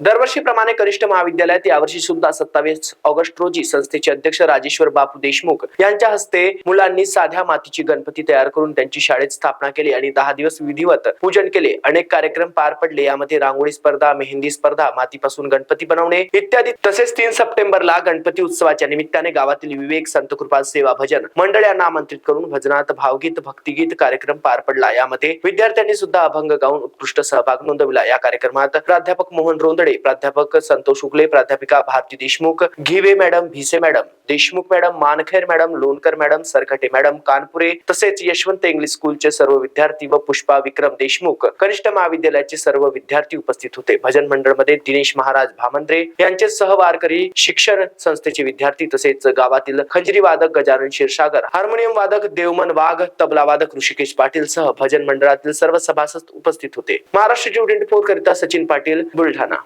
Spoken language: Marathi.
दरवर्षीप्रमाणे कनिष्ठ महाविद्यालयात यावर्षी सुद्धा सत्तावीस ऑगस्ट रोजी संस्थेचे अध्यक्ष राजेश्वर बापू देशमुख यांच्या हस्ते मुलांनी साध्या मातीची गणपती तयार करून त्यांची शाळेत स्थापना केली आणि दहा दिवस विधिवत पूजन केले. अनेक कार्यक्रम पार पडले. यामध्ये रांगोळी स्पर्धा मेहंदी स्पर्धा मातीपासून गणपती बनवणे इत्यादी. तसेच तीन सप्टेंबरला गणपती उत्सवाच्या निमित्ताने गावातील विवेक संतकृपा सेवा भजन मंडळांना आमंत्रित करून भजनात भावगीत भक्तिगीत कार्यक्रम पार पडला. यामध्ये विद्यार्थ्यांनी सुद्धा अभंग गाऊन उत्कृष्ट सहभाग नोंदविला. या कार्यक्रमात प्राध्यापक मोहन रोंदडे प्राध्यापक संतोष उगले प्राध्यापिका Bharati Deshmukh Ghive madam Bhise madam Deshmukh madam Mankher madam Lonkar madam Sarkate madam Kanpure तसेच यशवंत इंग्लिश स्कूलचे सर्व विद्यार्थी व पुष्पा विक्रम देशमुख कनिष्ठ महाविद्यालयाचे सर्व विद्यार्थी उपस्थित होते. भजन मंडळमध्ये दिनेश महाराज भामंद्रे यांचे सहवारकरी शिक्षण संस्थेचे विद्यार्थी तसेच गावातील खंजरी वादक गजानन क्षीरसागर हार्मोनियम वादक देवमन वाघ तबला वादक ऋषिकेश पाटील सह भजन मंडळातील सर्व सभासद उपस्थित होते. महाराष्ट्र ट्वेंटी फोर करिता सचिन पाटील बुलढाणा.